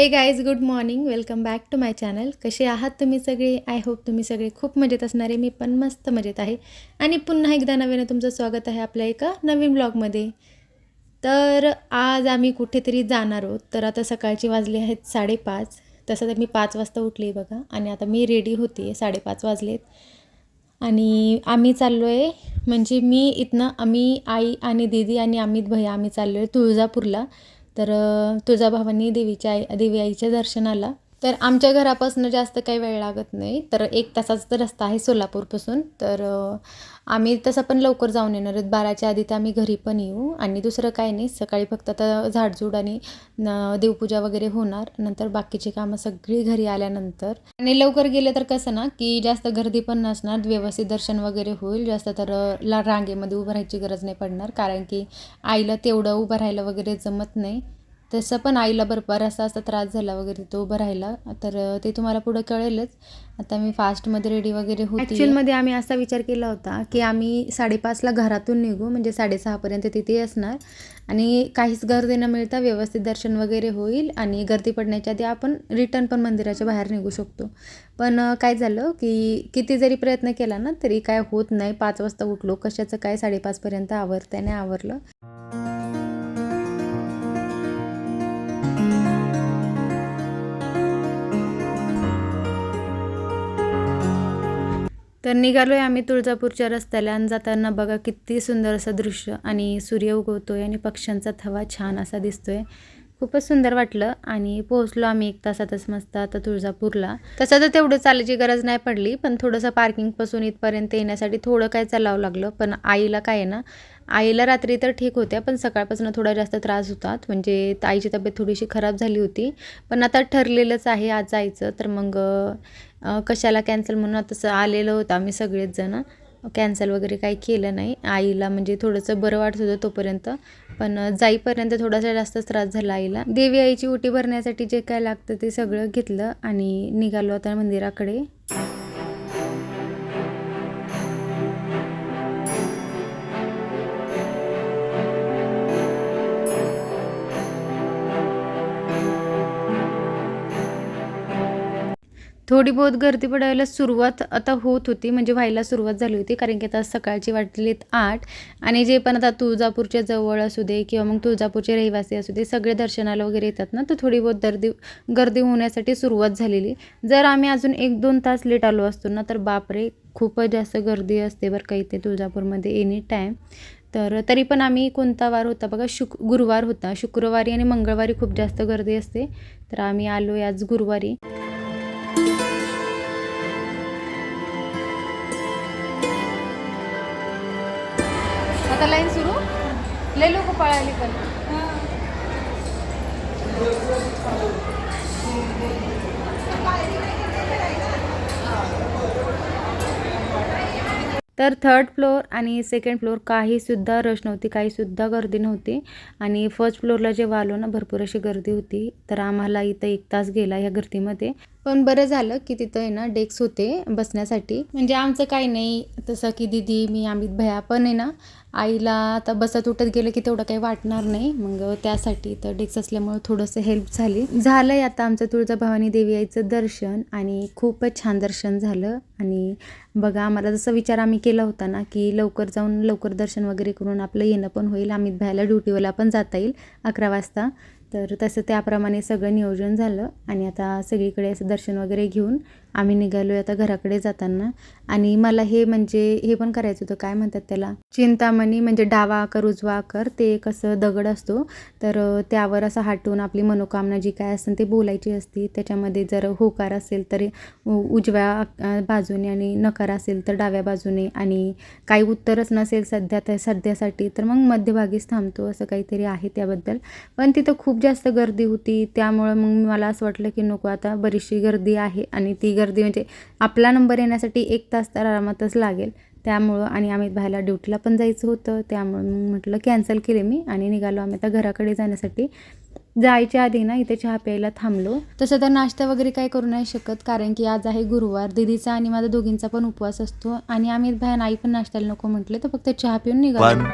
Hey guys good morning welcome back to my channel कसे आहात तुम्ही सगळे? आय होप तुम्ही सगळे खूप मजेत असणारे मी पण मस्त मजेत आहे. आणि पुन्हा एकदा नवीन तुमचं स्वागत आहे आपल्या एका नवीन ब्लॉगमध्ये तर आज आम्ही कुठेतरी जाणार आहोत. तर आता सकाळची वाजले आहेत साडेपाच. तसं तर मी पाच वाजता उठली बघा. आणि आता मी रेडी होते. साडेपाच वाजलेत. आणि आम्ही चाललो आहे म्हणजे मी इथनं आम्ही आई आणि दीदी आणि अमित भैया आम्ही चाललो आहे तुळजापूरला. तर तुळजाभवानी देवीच्या आई देवी आईच्या दर्शनाला तर आमच्या घरापासून जास्त काही वेळ लागत नाही. तर एक तासाचा रस्ता आहे सोलापूरपासून. तर आम्ही तसं पण लवकर जाऊन येणार आहोत. बाराच्या आधी तर आम्ही घरी पण येऊ. आणि दुसरं काही नाही. सकाळी फक्त आता झाडझूड आणि देवपूजा वगैरे होणार. नंतर बाकीची कामं सगळी घरी आल्यानंतर. आणि लवकर गेले तर कसं ना की जास्त गर्दी पण नसणार. व्यवस्थित दर्शन वगैरे होईल. जास्त तर ला रांगेमध्ये उभं राहायची गरज नाही पडणार. कारण की आईला तेवढं उभं राहायला वगैरे जमत नाही. तसं पण आईला बरोबर असा असा त्रास झाला वगैरे तो उभं राहिला. तर ते तुम्हाला पुढं कळेलच. आता मी फास्टमध्ये रेडी वगैरे होती ॲक्च्युअलमध्ये आम्ही असा विचार केला होता की आम्ही साडेपाचला घरातून निघू म्हणजे साडेसहापर्यंत तिथे असणार. आणि काहीच गर्दी न मिळता व्यवस्थित दर्शन वगैरे होईल आणि गर्दी पडण्याच्या आधी आपण रिटर्न पण मंदिराच्या बाहेर निघू शकतो. पण काय झालं की किती जरी प्रयत्न केला ना तरी काय होत नाही. पाच वाजता उठलो कशाचं काय साडेपाचपर्यंत आवरतं नाही आवरलं. तर निघालो आहे आम्ही तुळजापूरच्या रस्त्याला आणि जाताना बघा किती सुंदर असं दृश्य. आणि सूर्य उगवतोय आणि पक्ष्यांचा थवा छान असा दिसतोय. खूपच सुंदर वाटलं आणि पोहोचलो आम्ही एक तासातच मस्त आता तुळजापूरला. तसं तर तेवढं चालायची गरज नाही पडली पण थोडंसं पार्किंगपासून इथपर्यंत येण्यासाठी थोडं काय चालावं लागलं पण आईला काय आहे ना आईला रात्री तर ठीक होत्या पण सकाळपासून थोडा जास्त त्रास होतात म्हणजे आईची तब्येत थोडीशी खराब झाली होती. पण आता ठरलेलंच आहे आज जायचं तर मग कशाला कॅन्सल म्हणून तसं आलेलं होतं आम्ही सगळेच जण. कॅन्सल वगैरे काही केलं नाही. आईला म्हणजे थोडंसं बरं वाटत होतं तोपर्यंत. पण जाईपर्यंत थोडासा जास्तच त्रास झाला आईला. देवी आईची उटी भरण्यासाठी जे काय लागतं ते सगळं घेतलं आणि निघालो आता मंदिराकडे. थोडी बहुत गर्दी पडायला सुरुवात आता होत होती म्हणजे व्हायला सुरुवात झाली होती कारण की आता सकाळची वाटलीत आठ. आणि जे पण आता तुळजापूरच्या जवळ असू दे किंवा मग तुळजापूरचे रहिवासी असू दे सगळे दर्शनाला वगैरे येतात ना तर थोडी बहुत गर्दी गर्दी होण्यासाठी सुरुवात झालेली. जर आम्ही अजून एक दोन तास लेट आलो असतो ना तर बापरे खूपच जास्त गर्दी असते बरं का इथे तुळजापूरमध्ये एनी टाईम तर तरी पण आम्ही कोणता वार होता बघा शुक गुरुवार होता. शुक्रवारी आणि मंगळवारी खूप जास्त गर्दी असते. तर आम्ही आलो आहे आज गुरुवारी. आता लाईन सुरू? लय लोक पळाली पण. तर थर्ड फ्लोअर आणि सेकंड फ्लोअर काहीसुद्धा रश नव्हती काहीसुद्धा गर्दी नव्हती. आणि फर्स्ट फ्लोअरला जेव्हा आलो ना भरपूर अशी गर्दी होती. तर आम्हाला इथं एक तास गेला या गर्दीमध्ये. पण बरं झालं की तिथं आहे ना डेक्स होते बसण्यासाठी. म्हणजे आमचं काही नाही. तसं की दिदी मी अमित भया पण आहे ना आईला आता बसत उठत गेलं की तेवढं काही वाटणार नाही. मग त्यासाठी तर डेक्स असल्यामुळं थोडंसं हेल्प झाली. झालं आहे आता आमचं तुळजाभवानी देवी आईचं दर्शन आणि खूपच छान दर्शन झालं. आणि बघा आम्हाला जसा विचार आम्ही केला होता ना की लवकर जाऊन लवकर दर्शन वगैरे करून आपलं येणं पण होईल. अमित भयाला ड्युटीवाला पण जाता येईल अकरा वाजता. तर तसं त्याप्रमाणे सगळं नियोजन झालं आणि आता सगळीकडे असं दर्शन वगैरे घेऊन आम्ही निघालो आता घराकडे जाताना. आणि मला हे म्हणजे हे पण करायचं होतं. काय म्हणतात त्याला? चिंतामणी म्हणजे डावा आकर उजवा आकर ते एक असं दगड असतो. तर त्यावर असं हाटून आपली मनोकामना जी काय असेल ते बोलायची असती. त्याच्यामध्ये जर होकार असेल तर उ- उजव्या बाजूने आणि नकार असेल तर डाव्या बाजूने. आणि काही उत्तरच नसेल सध्या तर सध्यासाठी तर मग मध्यभागीच थांबतो असं काहीतरी आहे त्याबद्दल. पण तिथं खूप जास्त गर्दी होती. त्यामुळं मग मला असं वाटलं की नको आता बरीचशी गर्दी आहे आणि ती गर्दी म्हणजे आपला नंबर येण्यासाठी एक तास तर आरामातच लागेल. त्यामुळं आणि आम्ही बाहेरला ड्युटीला पण जायचं होतं. त्यामुळं मग म्हटलं कॅन्सल केले मी आणि निघालो आम्ही. आता घराकडे जाण्यासाठी. जायच्या आधी ना इथे चहा प्यायला थांबलो. तसं तर नाश्ता वगैरे काही करू नाही शकत कारण की आज आहे गुरुवार. दिदीचा आणि माझा दोघींचा पण उपवास असतो. आणि आम्ही बाहेर आई पण नाश्त्याला नको म्हटले तर फक्त चहा पिऊन निघालो.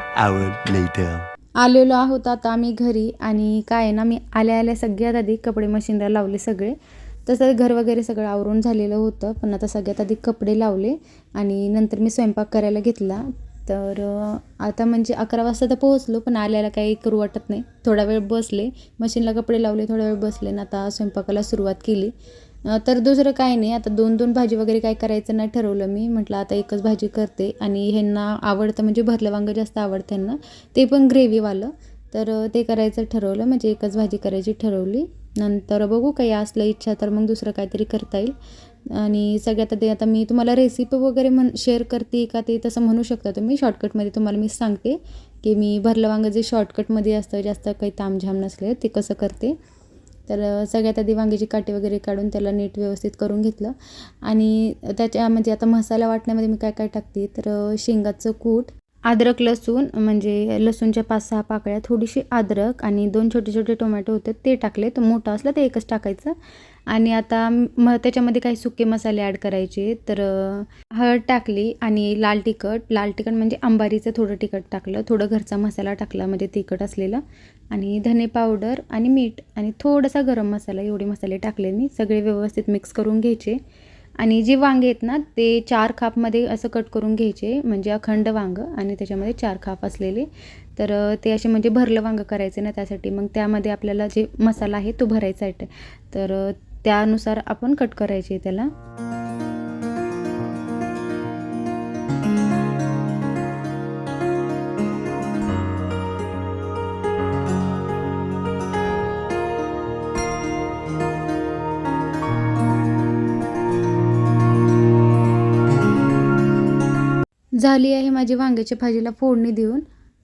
आलेलो आहोत आता आम्ही घरी आणि काय आहे ना मी आल्या आल्या सगळ्यात आधी कपडे मशीनला लावले सगळे. तसं घर वगैरे सगळं आवरून झालेलं होतं पण आता सगळ्यात आधी कपडे लावले आणि नंतर मी स्वयंपाक करायला घेतला. तर आता म्हणजे अकरा वाजता तर पोहोचलो पण आल्याला काही करू वाटत नाही. थोडा वेळ बसले मशीनला कपडे लावले थोडा वेळ बसले आणि आता स्वयंपाकाला सुरुवात केली. तर दुसरं काय नाही आता दोन दोन भाजी वगैरे काय करायचं नाही ठरवलं मी. म्हटलं आता एकच भाजी करते आणि ह्यांना आवडतं म्हणजे भरलं वांगं जास्त आवडतं ह्यांना ते पण ग्रेव्हीवालं तर ते करायचं ठरवलं म्हणजे एकच भाजी करायची ठरवली. नंतर बघू काही असलं इच्छा तर मग दुसरं काहीतरी करता येईल. आणि सगळ्यात आधी आता मी तुम्हाला रेसिपी वगैरे म्हण शेअर करते का ते तसं म्हणू शकता तुम्ही. शॉर्टकटमध्ये तुम्हाला मी सांगते की मी भरलं वांगं जे शॉर्टकटमध्ये असतं जास्त काही तामझाम नसले ते कसं करते. तर सगळ्यात आधी वांग्याची काठी वगैरे काढून त्याला नीट व्यवस्थित करून घेतलं. आणि त्याच्या म्हणजे आता मसाला वाटण्यामध्ये मी काय काय टाकते? तर शेंगाचं कूट अद्रक लसूण म्हणजे लसूणच्या पाच सहा पाकळ्या थोडीशी अद्रक आणि दोन छोटे छोटे टोमॅटो होते ते टाकले. तर मोठं असलं ते एकच टाकायचं. आणि आता मग त्याच्यामध्ये काही सुके मसाले ॲड करायचे. तर हळद टाकली आणि लाल तिखट. लाल तिखट म्हणजे अंबारीचं थोडं तिखट टाकलं. थोडं घरचा मसाला टाकला म्हणजे तिखट असलेला. आणि धने पावडर आणि मीठ आणि थोडासा गरम मसाला एवढे मसाले टाकले मी. सगळे व्यवस्थित मिक्स करून घ्यायचे. आणि जी वांगे आहेत ना ते चार खापमध्ये असं कट करून घ्यायचे म्हणजे अखंड वांगं आणि त्याच्यामध्ये चार खाप असलेले. तर ते असे म्हणजे भरलं वांगं करायचे ना त्यासाठी. मग त्यामध्ये आपल्याला जे मसाला आहे तो भरायचा आहे. तर त्यानुसार आपण कट करायचे त्याला. झाली आहे माझी वांग्याच्या भाजीला फोडणी देऊन.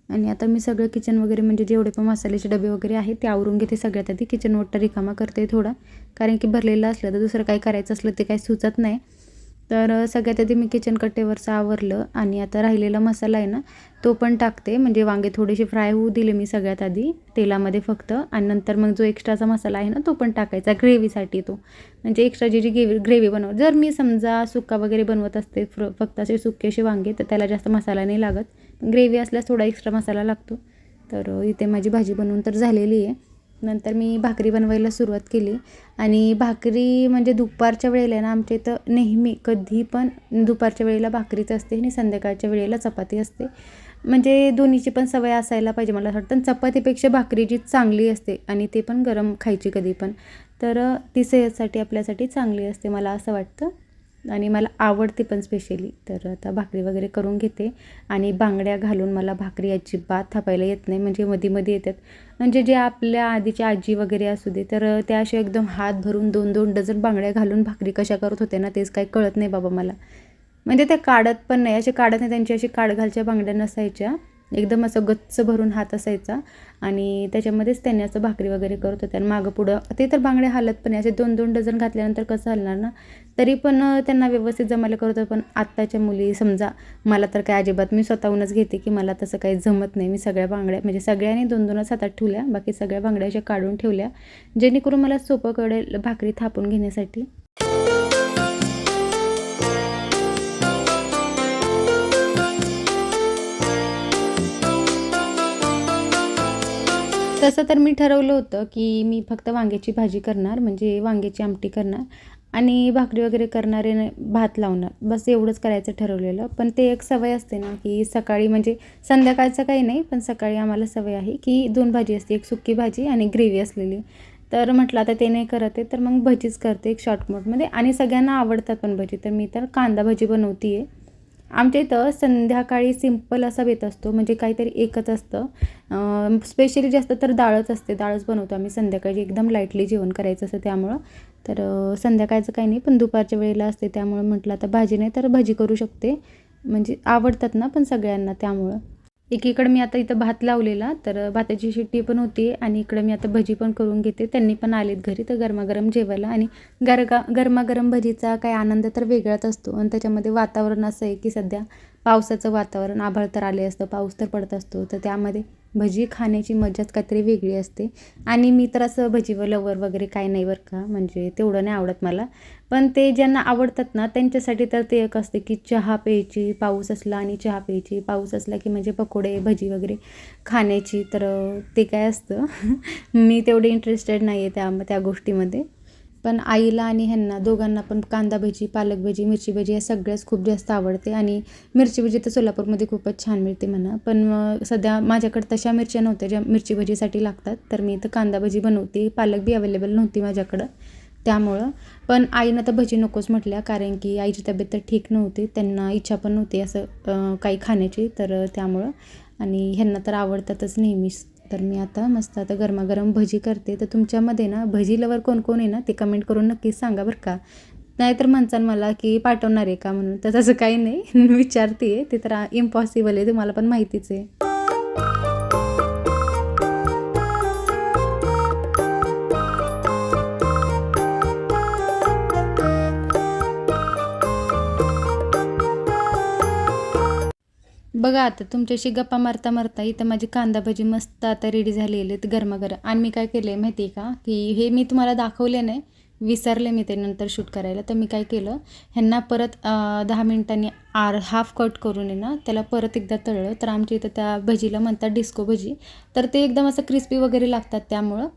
आणि आता मी सगळं किचन वगैरे म्हणजे जेवढे पण मसाल्याचे डबे वगैरे आहेत ते आवरून घेते सगळ्यात आधी. किचन वट्टा रिकामा करते थोडा. कारण की भरलेलं असलं तर दुसरं काही करायचं असलं ते काही सुचत नाही. तर सगळ्यात आधी मी किचन कट्टेवरचं आवरलं आणि आता राहिलेला मसाला आहे ना तो पण टाकते. म्हणजे वांगे थोडेसे फ्राय होऊ दिले मी सगळ्यात आधी तेलामध्ये फक्त. आणि नंतर मग जो एक्स्ट्राचा मसाला आहे ना तो पण टाकायचा ग्रेव्हीसाठी तो. म्हणजे एक्स्ट्रा जी जी ग्रेव्ही ग्रेव्ही बनव जर मी समजा सुक्का वगैरे बनवत असते फ्र फक्त असे सुके असे वांगे तर त्याला जास्त मसाला नाही लागत. ग्रेव्ही असल्यास थोडा एक्स्ट्रा मसाला लागतो. तर इथे माझी भाजी बनवून तर झालेली आहे. नंतर मी भाकरी बनवायला सुरुवात केली. आणि भाकरी म्हणजे दुपारच्या वेळेला ना आमच्या इथं नेहमी कधी पण दुपारच्या वेळेला भाकरीच असते आणि संध्याकाळच्या वेळेला चपाती असते. म्हणजे दोन्हीची पण सवय असायला पाहिजे मला असं वाटतं. चपातीपेक्षा भाकरी जी चांगली असते आणि ते पण गरम खायची कधी पण तर ती सेहतसाठी आपल्यासाठी चांगली असते मला असं वाटतं. आणि मला आवडते पण स्पेशली तर आता भाकरी वगैरे करून घेते. आणि बांगड्या घालून मला भाकरी अजिबात थापायला येत नाही. म्हणजे मध्ये मध्ये येतात. म्हणजे जे आपल्या आधीच्या आजी वगैरे असू दे तर त्या अशा एकदम हात भरून दोन दोन डझन बांगड्या घालून भाकरी कशा करत होते ना तेच काही कळत नाही बाबा मला. म्हणजे त्या काढत पण नाही. असे काढत नाही. त्यांची अशी काडघालच्या बांगड्या नसायच्या. एकदम असं गच्च भरून हात असायचा. आणि त्याच्यामध्येच त्यांनी असं भाकरी वगैरे करत होते. आणि मागं पुढं ते तर बांगडे हालत पण असे दोन दोन डझन घातल्यानंतर कसं हलणार ना? तरी पण त्यांना व्यवस्थित जमायला करत होतं. पण आत्ताच्या मुली समजा मला तर काय अजिबात मी स्वतःहूनच घेते की मला तसं काही जमत नाही. मी सगळ्या बांगड्या म्हणजे सगळ्यांनी दोन दोनच हातात ठेवल्या. बाकी सगळ्या बांगड्या अशा काढून ठेवल्या. जेणेकरून मला सोपं कळेल भाकरी थापून घेण्यासाठी. तसं तर मी ठरवलं होतं की मी फक्त वांग्याची भाजी करणार म्हणजे वांग्याची आमटी करणार आणि भाकरी वगैरे करणारे भात लावणार. बस एवढंच करायचं ठरवलेलं. पण ते एक सवय असते ना की सकाळी म्हणजे संध्याकाळचं काही नाही पण सकाळी आम्हाला सवय आहे की दोन भाजी असते एक सुकी भाजी आणि ग्रेव्ही असलेली. तर म्हटलं आता ते नाही करत आहे तर मग भजीच करते एक शॉर्टमोटमध्ये आणि सगळ्यांना आवडतात पण भजी. तर मी तर कांदा भजी बनवते आहे आमच्या इथं संध्याकाळी सिंपल असा बेत असतो म्हणजे काहीतरी एकच असतं. स्पेशली जास्त तर डाळच असते डाळच बनवतो आम्ही संध्याकाळी एकदम लाईटली जेवण करायचं असतं त्यामुळं. तर संध्याकाळचं काही नाही पण दुपारच्या वेळेला असते त्यामुळं म्हटलं आता भाजी नाही तर भाजी करू शकते. म्हणजे आवडतात ना पण सगळ्यांना त्यामुळं. एकीकडे मी आता इथं भात लावलेला तर भाताची शिट्टी पण होती आणि इकडं मी आता भजी पण करून घेते. त्यांनी पण आलेत घरी तर गरमागरम जेवायला आणि गरगा गरमागरम भजीचा काय आनंद तर वेगळाच असतो आणि त्याच्यामध्ये वातावरण असं आहे की सध्या पावसाचं वातावरण आभाळ तर आले असतं पाऊस तर पडत असतो तर त्यामध्ये भजी खाण्याची मजाच काहीतरी वेगळी असते. आणि मी तर असं भजी लवर वगैरे काय नाही बरं का म्हणजे तेवढं नाही आवडत मला. पण ते ज्यांना आवडतात ना त्यांच्यासाठी तर ते एक असते की चहा प्यायची पाऊस असला आणि चहा प्यायची. पाऊस असला की म्हणजे पकोडे भजी वगैरे खाण्याची तर ते काय असतं. मी तेवढे इंटरेस्टेड नाही आहे त्या त्या गोष्टीमध्ये. पण आईला आणि ह्यांना दोघांना पण कांदा भजी पालक भजी मिरची भजी या सगळ्याच खूप जास्त आवडते. आणि मिरची भजी तर सोलापूरमध्ये खूपच छान मिळते म्हणा. पण सध्या माझ्याकडे तशा मिरच्या नव्हत्या ज्या मिरची भजीसाठी लागतात. तर मी इथं कांदा भजी बनवते. पालक बी अवेलेबल नव्हती माझ्याकडं. त्यामुळं. पण आईनं तर भजी नकोच म्हटल्या. कारण की आईची तब्येत तर ठीक नव्हती. त्यांना इच्छा पण नव्हती असं काही खाण्याची. तर त्यामुळं. आणि ह्यांना तर आवडतातच नेहमीच. तर मी आता मस्त आता गरमागरम भजी करते. तर तुमच्यामध्ये ना भजी लवर कोण कोण आहे ना ते कमेंट करून नक्कीच सांगा बरं का. नाहीतर म्हणसान मला की पाठवणार आहे का म्हणून. तर तसं काही नाही. विचारते आहे ते तर इम्पॉसिबल आहे. तुम्हाला पण माहितीच आहे. बघा आता तुमच्याशी गप्पा मारता मारता इथं माझी कांदा भजी मस्त आता रेडी झालेली आहेत गरमागरम. आणि मी काय केलं आहे माहिती आहे का? की हे मी तुम्हाला दाखवले नाही विसरले मी ते नंतर शूट करायला. तर मी काय केलं ह्यांना परत दहा मिनिटांनी आर हाफ कट करून आहे ना त्याला परत एकदा तळलं. तर आमच्या इथं त्या भजीला म्हणतात डिस्को भजी. तर ते एकदम असं क्रिस्पी वगैरे लागतात त्यामुळं.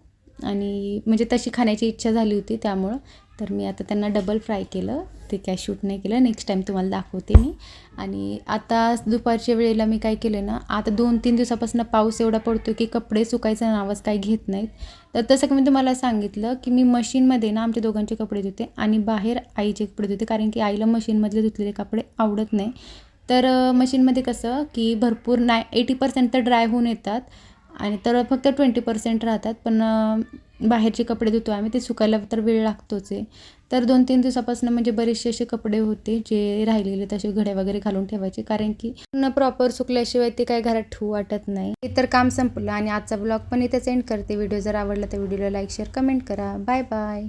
आणि म्हणजे तशी खाण्याची इच्छा झाली होती त्यामुळं. तर मी आता त्यांना डबल फ्राय केलं. ते काय शूट नाही केलं. नेक्स्ट टाईम तुम्हाला दाखवते मी. आणि आता दुपारच्या वेळेला मी काय केलं ना आता दोन तीन दिवसापासून पाऊस एवढा पडतो की कपडे सुकायचं नावच काही घेत नाहीत. तर तसं मी तुम्हाला सांगितलं की मी मशीनमध्ये ना आमच्या दोघांचे कपडे धुते आणि बाहेर आईचे कपडे धुते. कारण की आईला मशीनमधले धुतलेले कपडे आवडत नाही. तर मशीनमध्ये कसं की भरपूर नाय एटी पर्सेंट तर ड्राय होऊन येतात आणि तर फक्त ट्वेंटी पर्सेंट राहतात. पण बाहेरचे कपडे धुतो आम्ही ते सुकायला तर वेळ लागतोच आहे. तर दोन तीन दिवसापासून म्हणजे बरेचसे असे कपडे होते जे राहिलेले तसे घड्या वगैरे घालून ठेवायचे. कारण की पूर्ण प्रॉपर सुकल्याशिवाय ते काय घरात ठेवू वाटत नाही. हे तर काम संपलं आणि आजचा ब्लॉग पण इथेच एंड करते. व्हिडिओ जर आवडला तर व्हिडिओला लाईक शेअर कमेंट करा. Bye bye